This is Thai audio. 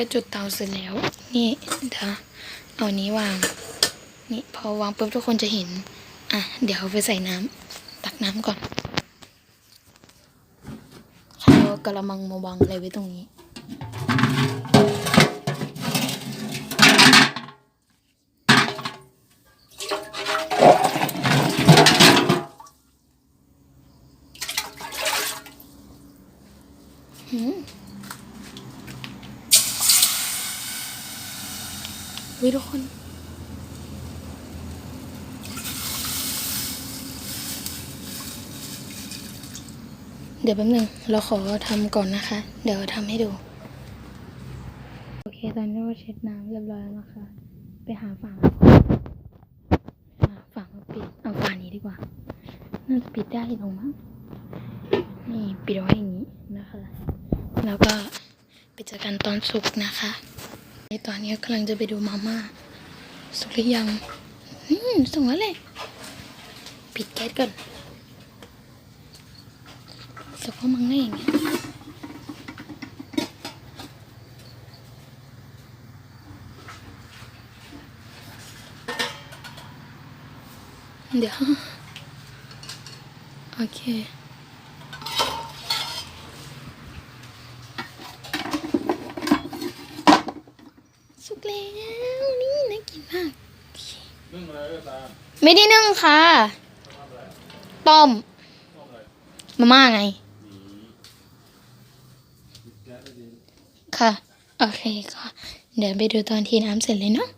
ก็จุดเตาเสร็จแล้ว นี่เดี๋ยวเอานี้วาง นี่พอวางปุ๊บทุกคนจะเห็น อะ เดี๋ยวไปใส่น้ำตักน้ำก่อนเอากระมังมาวางอะไรไว้ตรงนี้หืม วิทุกคนเดี๋ยวแป๊บนึงเราขอทำก่อนนะคะ เดี๋ยวทำให้ดู โอเค ตอนนี้เราเช็ดน้ำเรียบร้อยแล้วนะคะ ไปหาฝาฝามาปิด เอาฝานี้ดีกว่า น่าจะปิดได้หรอกมั้ง นี่ปิดไว้อย่างนี้นะคะ แล้วก็ไปเจอกันตอนสุกนะคะ ในตอนนี้กำลังจะไปดูมาม่าสุกหรือยังอืมสุกแล้วแหละปิดแก๊สก่อนสุกก็มังได้อย่างเงี้ยเดี๋ยว โอเค สุกแล้วนี่น่ากินมาก นึ่งอะไรก็ตามไม่ได้นึ่งค่ะต้มต้มอะไรมาม่าไง แก๊สได้ดี ค่ะ โอเคก็เดี๋ยวไปดูตอนที่น้ำเสร็จเลยเนาะ